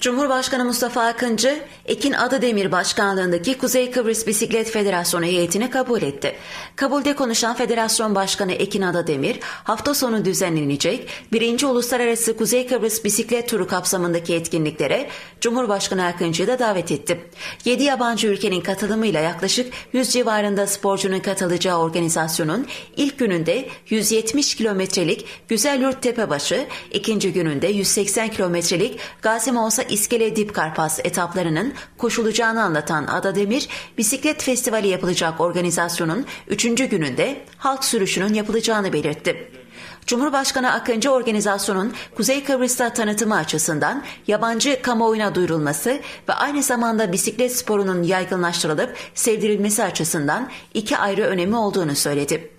Cumhurbaşkanı Mustafa Akıncı, Ekin Adıdemir Başkanlığındaki Kuzey Kıbrıs Bisiklet Federasyonu heyetini kabul etti. Kabulde konuşan Federasyon Başkanı Ekin Adademir, hafta sonu düzenlenecek 1. Uluslararası Kuzey Kıbrıs Bisiklet Turu kapsamındaki etkinliklere Cumhurbaşkanı Akıncı'yı da davet etti. 7 yabancı ülkenin katılımıyla yaklaşık 100 civarında sporcunun katılacağı organizasyonun ilk gününde 170 kilometrelik Güzelyurt Tepebaşı, ikinci gününde 180 kilometrelik Gazi Mausa İskele Dip Karpas etaplarının koşulacağını anlatan Adademir, bisiklet festivali yapılacak organizasyonun üçüncü gününde halk sürüşünün yapılacağını belirtti. Cumhurbaşkanı Akıncı organizasyonun Kuzey Kıbrıs'ta tanıtımı açısından yabancı kamuoyuna duyurulması ve aynı zamanda bisiklet sporunun yaygınlaştırılıp sevdirilmesi açısından iki ayrı önemi olduğunu söyledi.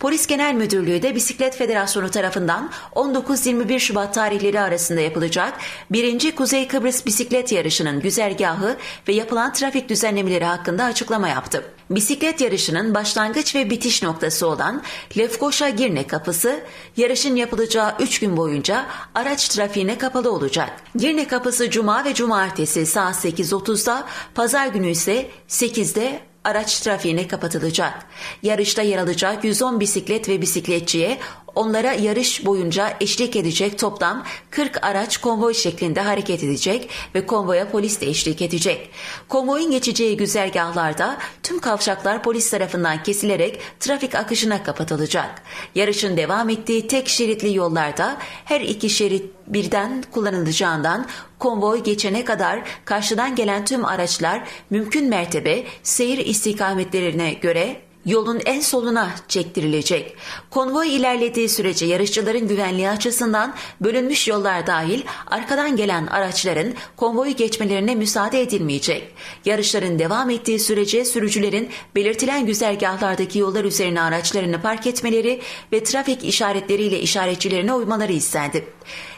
Polis Genel Müdürlüğü de Bisiklet Federasyonu tarafından 19-21 Şubat tarihleri arasında yapılacak 1. Kuzey Kıbrıs Bisiklet Yarışı'nın güzergahı ve yapılan trafik düzenlemeleri hakkında açıklama yaptı. Bisiklet yarışının başlangıç ve bitiş noktası olan Lefkoşa Girne kapısı yarışın yapılacağı 3 gün boyunca araç trafiğine kapalı olacak. Girne kapısı cuma ve cumartesi saat 8.30'da, pazar günü ise 8'de araç trafiğine kapatılacak. Yarışta yer alacak 110 bisiklet ve bisikletçiye onlara yarış boyunca eşlik edecek toplam 40 araç konvoy şeklinde hareket edecek ve konvoya polis de eşlik edecek. Konvoyun geçeceği güzergahlarda tüm kavşaklar polis tarafından kesilerek trafik akışına kapatılacak. Yarışın devam ettiği tek şeritli yollarda her iki şerit birden kullanılacağından konvoy geçene kadar karşıdan gelen tüm araçlar mümkün mertebe seyir istikametlerine göre yolun en soluna çektirilecek. Konvoy ilerlediği sürece yarışçıların güvenliği açısından bölünmüş yollar dahil arkadan gelen araçların konvoyu geçmelerine müsaade edilmeyecek. Yarışların devam ettiği sürece sürücülerin belirtilen güzergahlardaki yollar üzerine araçlarını park etmeleri ve trafik işaretleriyle işaretçilerine uymaları istendi.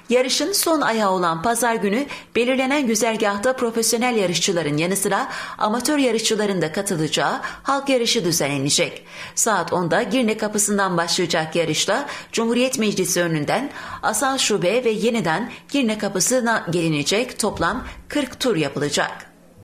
Yarışın son ayağı olan pazar günü belirlenen güzergahta profesyonel yarışçıların yanı sıra amatör yarışçıların da katılacağı halk yarışı düzenlenecek. Saat 10'da Girne kapısından başlayacak yarışta Cumhuriyet Meclisi önünden Asal Şube ve yeniden Girne kapısına gelinecek toplam 40 tur yapılacak.